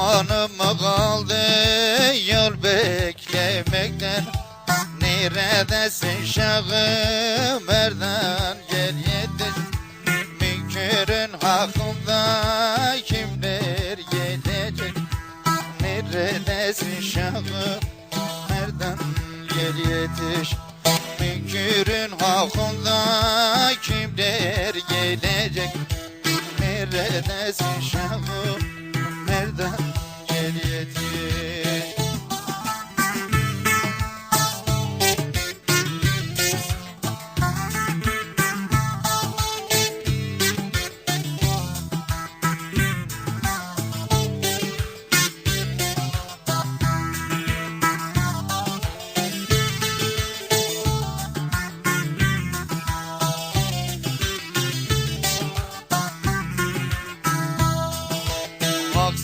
Zamanım kaldı yol beklemekten. Neredesin şahım? Erdan gel yetiş Münkürün hakkında kimler gelecek? Neredesin şahım? Erdan gel yetiş Münkürün hakkında kimler gelecek? Neredesin şahım? Nereden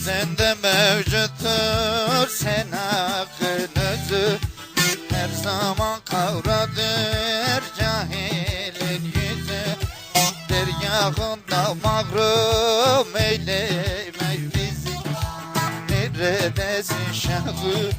sende mevcuttur sen hakkın özü. Her zaman kavradır cahilin yüzü. Deryağında mahrum eyleme bizi. Neredesin şahı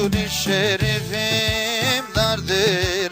Mahsur-i şerifim dardır